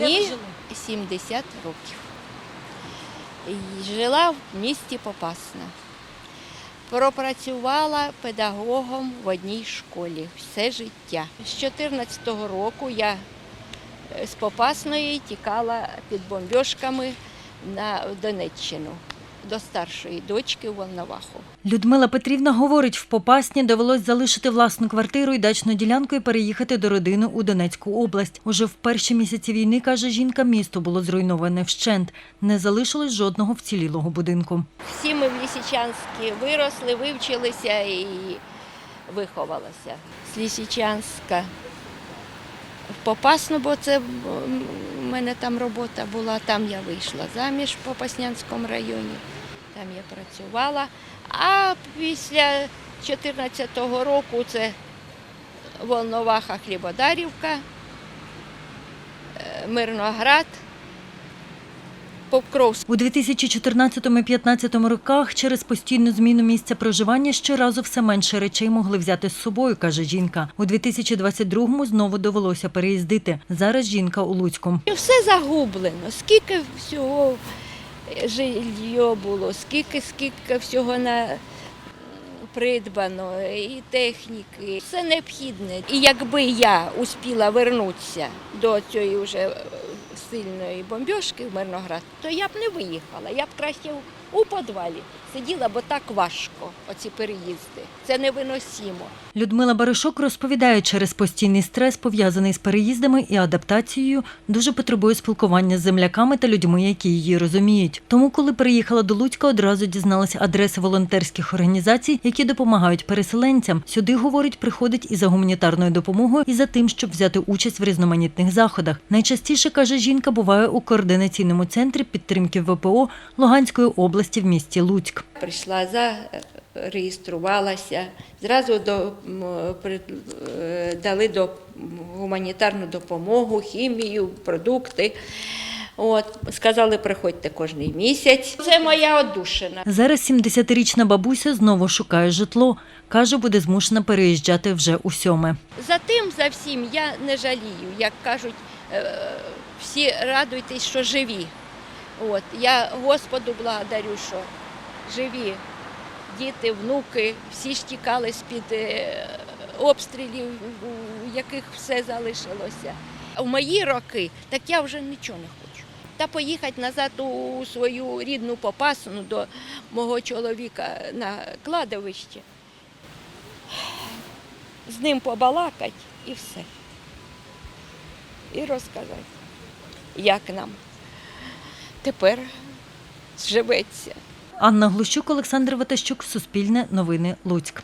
Мені 70 років. Жила в місті Попасна. Пропрацювала педагогом в одній школі все життя. З 14-го року я е, з Попасної тікала під бомбьошками на Донеччину до старшої дочки в Волноваху. Людмила Петрівна говорить, в Попасні довелось залишити власну квартиру і дачну ділянку і переїхати до родини у Донецьку область. Уже в перші місяці війни, каже жінка, місто було зруйноване вщент. Не залишилось жодного вцілілого будинку. Всі ми в Лісичанській виросли, вивчилися і виховалися. З Лісичанська в Попасну, бо це в мене там робота була, там я вийшла заміж по Паснянському районі, там я працювала. А після 2014 року це Волноваха Хлібодарівка, е, Мирноград, Покровськ. У 2014-2015 роках через постійну зміну місця проживання щоразу все менше речей могли взяти з собою, каже жінка. У 2022-му знову довелося переїздити. Зараз жінка у Луцьку. Все загублено. Скільки всього жилье було, скільки, скільки всього на придбано, і техніки, все необхідне. І якби я успіла вернутися до цієї вже е, сильної бомбіжки в Мирноград, то я б не виїхала. Я б краще у підвалі сиділа, бо так важко, оці переїзди. Це невиносимо. Людмила Баришок розповідає, через постійний стрес, пов'язаний з переїздами і адаптацією, дуже потребує спілкування з земляками та людьми, які її розуміють. Тому, коли приїхала до Луцька, одразу дізналася адреси волонтерських організацій, які допомагають переселенцям. Сюди, говорить, приходить і за гуманітарною допомогою, і за тим, щоб взяти участь в різноманітних заходах. Найчастіше, каже жінка, буває у координаційному центрі підтримки ВПО Луганської області в місті Луцьк. Прийшла, зареєструвалася, зразу до, е, дали до, гуманітарну допомогу, хімію, продукти. От, сказали, приходьте кожний місяць. Це моя одушина. Зараз 70-річна бабуся знову шукає житло. Каже, буде змушена переїжджати вже у сьоме. За тим, за всім я не жалію. Як кажуть, е, всі радуйтесь, що живі. От, я Господу благодарю, що живі діти, внуки, всі ж тікали з-під е, обстрілів, у яких все залишилося. У мої роки, так я вже нічого не хочу. Та поїхати назад у свою рідну попасну до мого чоловіка на кладовище з ним побалакати і все. І розказати, як нам тепер живеться. Анна Глущук, Олександр Ватащук, Суспільне новини Луцьк.